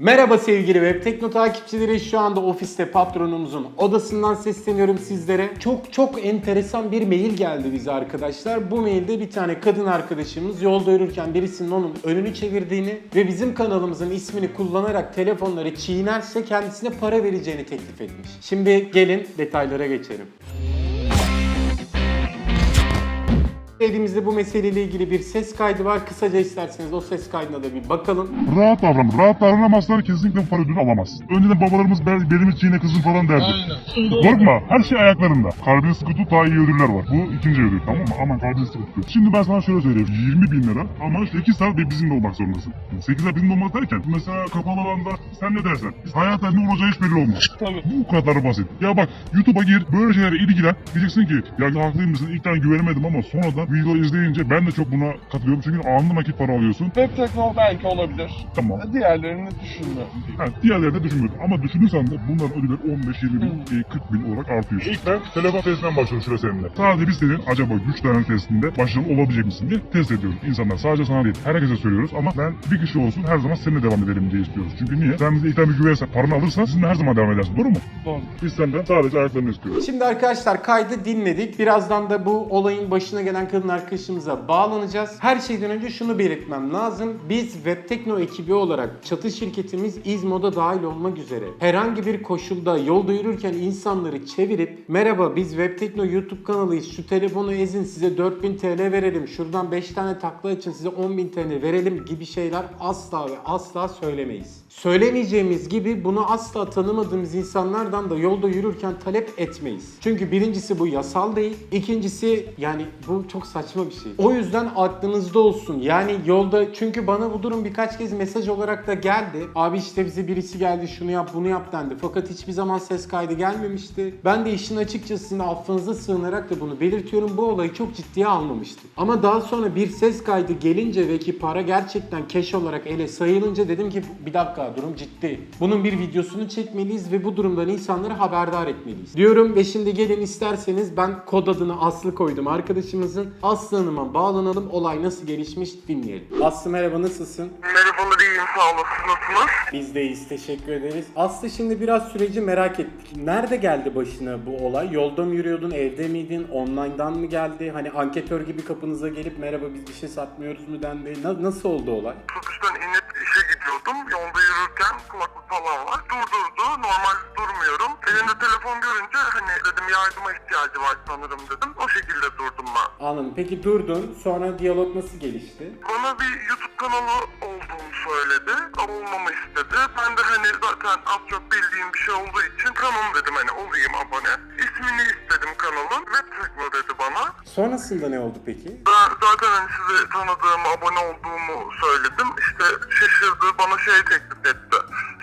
Merhaba sevgili Web Tekno takipçileri. Şu anda ofiste patronumuzun odasından sesleniyorum sizlere. Çok çok enteresan bir mail geldi bize arkadaşlar. Bu mailde bir tane kadın arkadaşımız yolda yürürken birisinin onun önünü çevirdiğini ve bizim kanalımızın ismini kullanarak telefonları çiğnerse kendisine para vereceğini teklif etmiş. Şimdi gelin detaylara geçelim. Elimizde bu meseleyle ilgili bir ses kaydı var. Kısaca isterseniz o ses kaydına da bir bakalım. Rahat davran. Rahat davranamazlar kesinlikle bu para ödülünü alamaz. Önceden babalarımız bel, belimiz çiğne kızım falan derdi. Korkma her şey ayaklarında. Kalbini sıkı tut daha iyi ödüller var. Bu ikinci ödül tamam mı? Aman kalbini sıkı tut. Şimdi ben sana şöyle söyleyeyim. 20 bin lira ama 8 saat bir bizimle olmak zorundasın. 8 saat bizimle olmak derken mesela kapalı alanda sen ne dersen. Hayatta ne olacağı hiç belli olmaz. Tabii. Bu kadar basit. Ya bak YouTube'a gir böyle şeylere ilgilen. Diyeceksin ki ya haklıymışsın ilk tane güvenemedim ama sonradan video izleyince ben de çok buna katılıyorum. Çünkü anında nakit para alıyorsun. Web tekno belki olabilir. Tamam. Diğerlerini düşünmüyorum. Ha, diğerlerini düşünmüyorum. Ama düşünürsen de bunların ödülleri 15, 20 bin, e, 40 bin olarak artıyor. İlk ben telefon testinden başlıyorum şöyle seninle. Sadece biz senin acaba güç dayanık testinde başarılı olabilecek misin diye test ediyoruz. İnsanlar sadece sana değil herkese söylüyoruz ama ben bir kişi olsun her zaman seninle devam edelim diye istiyoruz. Çünkü niye? Sen bize ilk bir güvenirsen paranı alırsan sizinle her zaman devam edersin. Doğru mu? Doğru. Biz senden sadece ayaklarını istiyoruz. Şimdi arkadaşlar kaydı dinledik. Birazdan da bu olayın başına gelen kadın arkadaşımıza bağlanacağız. Her şeyden önce şunu belirtmem lazım. Biz Webtekno ekibi olarak çatı şirketimiz İzmo'da dahil olmak üzere herhangi bir koşulda yolda yürürken insanları çevirip merhaba biz Webtekno YouTube kanalıyız şu telefonu ezin size 4000 TL verelim şuradan 5 tane takla açın size 10.000 TL verelim gibi şeyler asla ve asla söylemeyiz. Söylemeyeceğimiz gibi bunu asla tanımadığımız insanlardan da yolda yürürken talep etmeyiz. Çünkü birincisi bu yasal değil. İkincisi yani bu çok saçma bir şey. O yüzden aklınızda olsun. Yani yolda çünkü bana bu durum birkaç kez mesaj olarak da geldi. Abi işte bize birisi geldi şunu yap bunu yap dendi. Fakat hiçbir zaman ses kaydı gelmemişti. Ben de işin açıkçası affınıza sığınarak da bunu belirtiyorum. Bu olayı çok ciddiye almamıştım. Ama daha sonra bir ses kaydı gelince ve ki para gerçekten keş olarak ele sayılınca dedim ki bir dakika durum ciddi. Bunun bir videosunu çekmeliyiz ve bu durumdan insanları haberdar etmeliyiz. Diyorum ve şimdi gelin isterseniz ben kod adını Aslı koydum arkadaşımızın. Aslı Hanım'a bağlanalım. Olay nasıl gelişmiş dinleyelim. Aslı merhaba nasılsın? Merhabalar iyiyim sağ olasın nasılsınız? Biz de iyiyiz teşekkür ederiz. Aslı şimdi biraz süreci merak ettik. Nerede geldi başına bu olay? Yolda mı yürüyordun, evde miydin, online'dan mı geldi? Hani anketör gibi kapınıza gelip merhaba biz bir şey satmıyoruz mu dendi. Na- nasıl oldu olay? Satıştan inip işe gidiyordum. Yolda yürürken kulaklık falan var. Durdurdu. Normal Elinde telefon görünce hani dedim yardıma ihtiyacı var sanırım dedim. O şekilde durdum ben. Anladım. Peki durdun. Sonra diyalog nasıl gelişti? Bana bir YouTube kanalı olduğunu söyledi. Olmamı istedi. Ben de hani zaten az çok bildiğim bir şey olduğu için tamam dedim hani olayım abone. İsmini istedim kanalın. Web Tekno dedi bana. Sonrasında ne oldu peki? Ben zaten hani sizi tanıdığımı, abone olduğumu söyledim. İşte şaşırdı, bana şey teklif etti.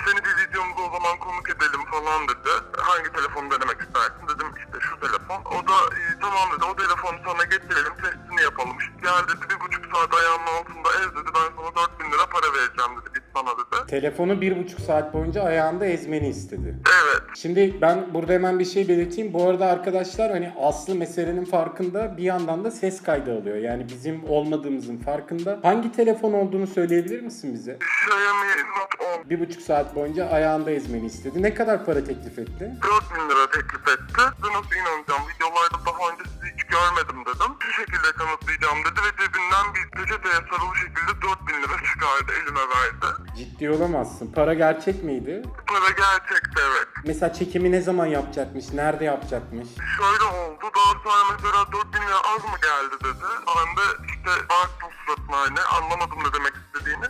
Seni bir videomuza o zaman konuk falan dedi. Hangi telefonu denemek istersin dedim işte şu telefon. O da "E, tamam dedi o telefonu sana getirelim testini yapalım. İşte gel dedi bir buçuk saat ayağının altında ez dedi ben sana 4000 lira para vereceğim dedi git sana dedi. Telefonu bir buçuk saat boyunca ayağında ezmeni istedi. Evet. Şimdi ben burada hemen bir şey belirteyim. Bu arada arkadaşlar hani Aslı meselenin farkında bir yandan da ses kaydı alıyor. Yani bizim olmadığımızın farkında. Hangi telefon olduğunu söyleyebilir misin bize? Xiaomi Note 10 Bir buçuk saat boyunca ayağında ezmeni istedi. Ne kadar para teklif etti? 4000 lira teklif etti. Size nasıl inanacağım? Videolarda daha önce sizi hiç görmedim dedim. Şu şekilde kanıtlayacağım dedi ve cebinden bir peçeteye sarılı şekilde 4000 lira çıkardı elime verdi. Ciddi olamazsın. Para gerçek miydi? Para gerçekti evet. Mesela çekimi ne zaman yapacakmış? Nerede yapacakmış? Şöyle oldu daha sonra mesela 4000 lira az mı geldi dedi. Ben de işte baktım suratına hani anlamadım ne demek istediğini.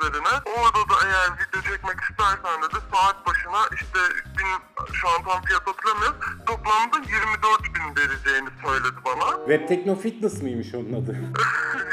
Üzerine. Orada da eğer video çekmek istersen dedi saat başına işte bin, şu an tam fiyat hatırlamıyorum. Toplamda 24 bin vereceğini söyledi bana. Web Tekno Fitness mıymış onun adı?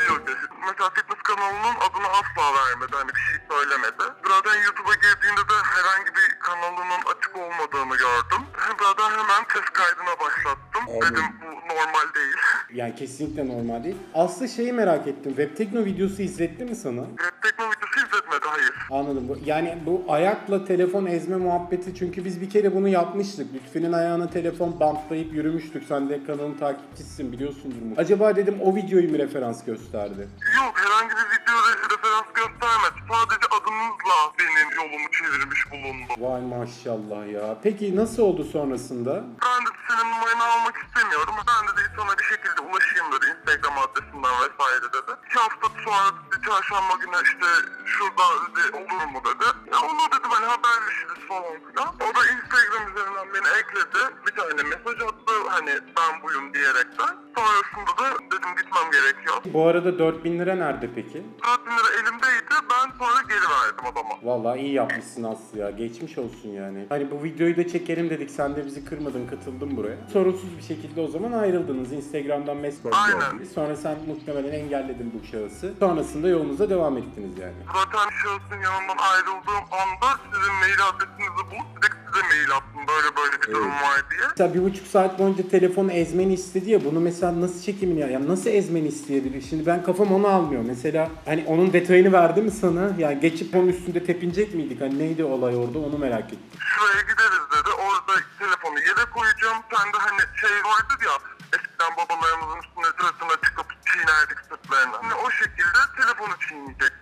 Yok mesela fitness kanalının adını asla vermedi. Hani bir şey söylemedi. Zaten YouTube'a girdiğinde de herhangi bir kanalının açık olmadığını gördüm. Zaten hemen ses kaydına başlattım. Dedim bu normal değil. Yani kesinlikle normal değil. Aslı şeyi merak ettim. Web Tekno videosu izletti mi sana? Web Tekno videosu izletmedi hayır. Anladım. Bu- Yani bu ayakla telefon ezme muhabbeti çünkü biz bir kere bunu yapmıştık. Lütfi'nin ayağına telefon bantlayıp yürümüştük. Sen de kanalın takipçisisin biliyorsundur mu? Acaba dedim o videoyu mu referans gösterdi? Yok herhangi bir video re- referans göstermedi. sadece adınızla benim yolumu çevirmiş bulundu. Vay maşallah ya. Peki nasıl oldu sonrasında? Ben de senin numaranı almak istemiyorum. Ben de dedi, sana bir şekilde ulaşayım dedi Instagram adresinden vesaire dedi. İki hafta sonra dedi, çarşamba günü işte şurada dedi, olur mu dedi. Ya onu dedim hani haberleşiriz falan filan. O da Instagram üzerinden beni ekledi. Bir tane mesaj attı hani ben buyum diyerekten. Sonrasında da dedim gitmem gerekiyor. Bu arada 4000 lira nerede peki? 4000 lira elimdeydi. Ben sonra geri verdim adama. Vallahi iyi yapmışsın Aslı ya. Geçmiş olsun yani. Hani bu videoyu da çekelim dedik. Sen de bizi kırmadın, katıldın buraya. Sorunsuz bir şekilde o zaman ayrıldınız. Instagram'dan mesaj Aynen. Sonra sen muhtemelen engelledin bu şahısı. Sonrasında yolunuza devam ettiniz yani. Zaten şahsın yanından ayrıldığım anda sizin mail adresinizi bulup direkt size mail attım. Böyle böyle bir durum var diye. Mesela bir buçuk saat boyunca telefonu ezmeni istedi ya bunu mesela nasıl çekimini ya yani nasıl ezmeni isteyebilir? Şimdi ben kafam onu almıyor. Mesela hani onun detayını verdi mi sana? Yani geçip onun üstünde tepinecek miydik? Hani neydi olay orada onu merak ettim. Şuraya gideriz dedi. Orada telefonu yere koyacağım. Sen de hani şey vardır ya eskiden babalarımızın üstüne sırtına çıkıp çiğnerdik sırtlarına. Hani o şekilde telefonu çiğneyeceksin dedi.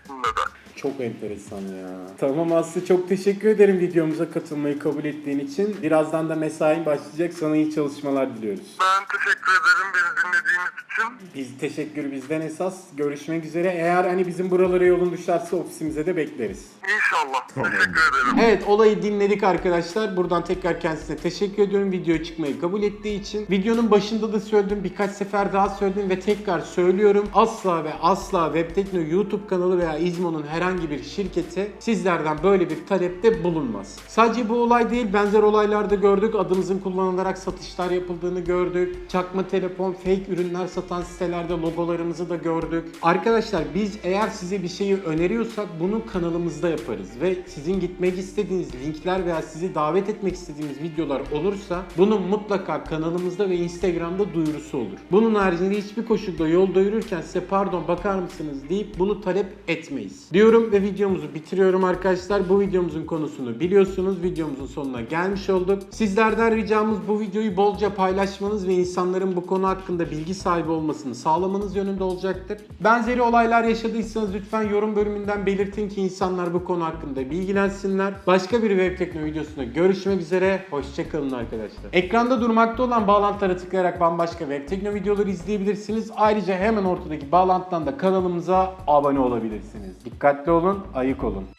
Çok enteresan ya. Tamam Aslı çok teşekkür ederim videomuza katılmayı kabul ettiğin için. Birazdan da mesain başlayacak. Sana iyi çalışmalar diliyoruz. Ben teşekkür ederim beni dinlediğiniz için. Biz teşekkür bizden esas. Görüşmek üzere. Eğer hani bizim buralara yolun düşerse ofisimize de bekleriz. İnşallah. Teşekkür ederim. Evet olayı dinledik arkadaşlar. Buradan tekrar kendisine teşekkür ediyorum videoya çıkmayı kabul ettiği için. Videonun başında da söyledim birkaç sefer daha söyledim ve tekrar söylüyorum. Asla ve asla Webtekno YouTube kanalı veya İzmo'nun herhangi bir şirketi sizlerden böyle bir talepte bulunmaz. Sadece bu olay değil benzer olaylarda gördük. Adımızın kullanılarak satışlar yapıldığını gördük. Çakma telefon, fake ürünler satan sitelerde logolarımızı da gördük. Arkadaşlar biz eğer size bir şeyi öneriyorsak bunu kanalımızda yaparız ve sizin gitmek istediğiniz linkler veya sizi davet etmek istediğimiz videolar olursa bunun mutlaka kanalımızda ve Instagram'da duyurusu olur. Bunun haricinde hiçbir koşulda yolda yürürken size pardon bakar mısınız deyip bunu talep etmeyiz. Diyorum ve videomuzu bitiriyorum arkadaşlar. Bu videomuzun konusunu biliyorsunuz. Videomuzun sonuna gelmiş olduk. Sizlerden ricamız bu videoyu bolca paylaşmanız ve insanların bu konu hakkında bilgi sahibi olmasını sağlamanız yönünde olacaktır. Benzeri olaylar yaşadıysanız lütfen yorum bölümünden belirtin ki insanlar bu konu hakkında bilgilensinler. Başka bir web tekno videosunda görüşmek üzere. Hoşçakalın arkadaşlar. Ekranda durmakta olan bağlantılara tıklayarak bambaşka web tekno videoları izleyebilirsiniz. Ayrıca hemen ortadaki bağlantıdan da kanalımıza abone olabilirsiniz. Dikkatli olun, ayık olun.